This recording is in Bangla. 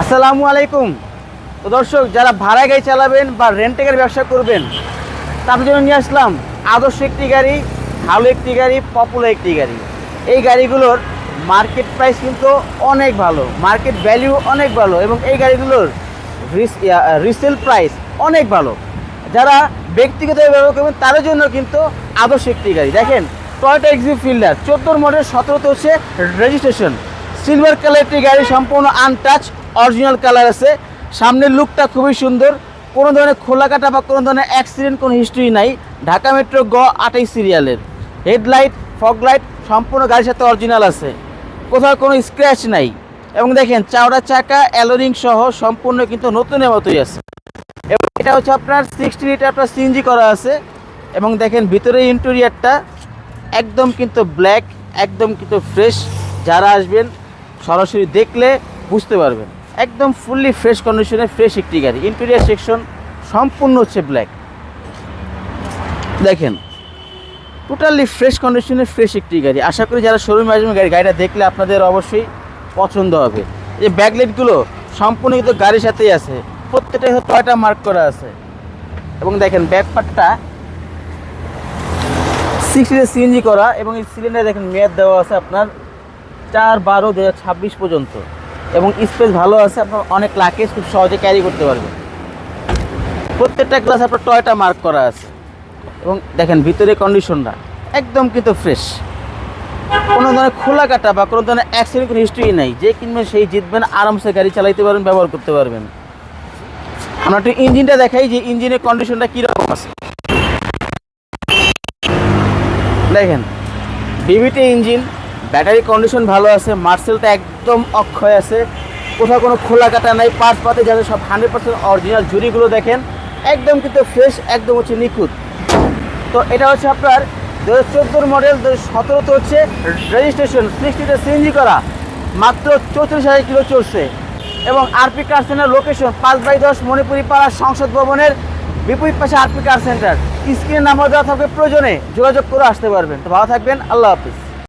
আসসালামু আলাইকুম। তো দর্শক, যারা ভাড়া গাড়ি চালাবেন বা রেন্টে গাড়ি ব্যবসা করবেন তার জন্য নিয়ে আসলাম আদর্শ একটি গাড়ি, ভালো একটি গাড়ি পপুলার একটি গাড়ি। এই গাড়িগুলোর মার্কেট প্রাইস কিন্তু অনেক ভালো মার্কেট ভ্যালিউ অনেক ভালো এবং এই গাড়িগুলোর রিসেল প্রাইস অনেক ভালো। যারা ব্যক্তিগতভাবে ব্যবহার করবেন, তাদের জন্য কিন্তু আদর্শ একটি গাড়ি। দেখেন টয়টা এক্সি ফিল্ডার চোদ্দোর মডেল সতেরোতে হচ্ছে রেজিস্ট্রেশন সিলভার কালার একটি গাড়ি, সম্পূর্ণ আনটাচ অরিজিনাল কালার আছে। সামনের লুকটা খুবই সুন্দর। কোনো ধরনের খোলা কাটা বা কোনো ধরনের অ্যাক্সিডেন্ট কোনো হিস্ট্রি নাই। ঢাকা মেট্রো গ আটাই সিরিয়ালের হেডলাইট ফগ লাইট সম্পূর্ণ গাড়ির সাথে অরিজিনাল আছে। কোথাও কোনো স্ক্র্যাচ নাই। এবং দেখেন, চাওড়া চাকা অ্যালোরিং সহ সম্পূর্ণ কিন্তু নতুনের মতোই আছে। এবং এটা হচ্ছে আপনার সিক্সটি লিটার আপনার সিএনজি করা আছে। এবং দেখেন ভিতরে ইন্টেরিয়ারটা একদম কিন্তু ব্ল্যাক একদম কিন্তু ফ্রেশ যারা আসবেন, সরাসরি দেখলে বুঝতে পারবেন। একদম ফুললি ফ্রেশ কন্ডিশনে ফ্রেশ একটি গাড়ি। ইন্টেরিয়ার সেকশন সম্পূর্ণ হচ্ছে ব্ল্যাক দেখেন টোটালি ফ্রেশ কন্ডিশনে ফ্রেশ একটি গাড়ি। আশা করি যারা শোরুমে আসবেন, গাড়ি গাড়িটা দেখলে আপনাদের অবশ্যই পছন্দ হবে। এই যে ব্যাকলাইটগুলো সম্পূর্ণ কিন্তু গাড়ির সাথেই আছে। প্রত্যেকটাই ছয়টা মার্ক করা আছে। এবং দেখেন ব্যাকপার্টটা সিক্সটিতে সিএনজি করা এবং এই সিলিন্ডার দেখেন, মেয়াদ দেওয়া আছে আপনার চার বারো দু পর্যন্ত। এবং স্পেস ভালো আছে, আপনার অনেক লাকেজ খুব সহজে ক্যারি করতে পারবেন। প্রত্যেকটা গ্লাস আপনার টয়টা মার্ক করা আছে। এবং দেখেন ভিতরে কন্ডিশনটা একদম কিন্তু ফ্রেশ কোনো ধরনের খোলা কাটা বা কোনো ধরনের অ্যাক্সিডেন্ট কোনো হিস্ট্রি নেই। যে কিনবেন সেই জিতবেন, আরামসে গাড়ি চালাইতে পারবেন, ব্যবহার করতে পারবেন। আমরা একটু ইঞ্জিনটা দেখাই যে ইঞ্জিনের কন্ডিশনটা কীরকম আছে। দেখেন বিবিটি ইঞ্জিন ব্যাটারি কন্ডিশন ভালো আছে মার্সেলটা একদম অক্ষয় আছে। কোথাও কোনো খোলা কাটা নাই পার্ট পাতে যাতে সব হান্ড্রেড পার্সেন্ট অরিজিনাল ঝুড়িগুলো দেখেন। একদম কিন্তু ফ্রেশ একদম হচ্ছে নিখুঁত। তো এটা হচ্ছে আপনার দু হাজার মডেল দু সতেরোতে হচ্ছে রেজিস্ট্রেশন সিক্সটিতে সিএনজি করা, মাত্র চৌত্রিশ হাজার কিলো চলছে। এবং আরপি কার সেন্টার লোকেশন পাঁচ বাই দশ মণিপুরি পাড়া সংসদ ভবনের বিপরীত পাশে আরপি কার সেন্টার স্ক্রিনে নাম্বার দেওয়া থাকবে প্রয়োজনে যোগাযোগ করে আসতে পারবেন। তো ভালো থাকবেন, আল্লাহ হাফিজ।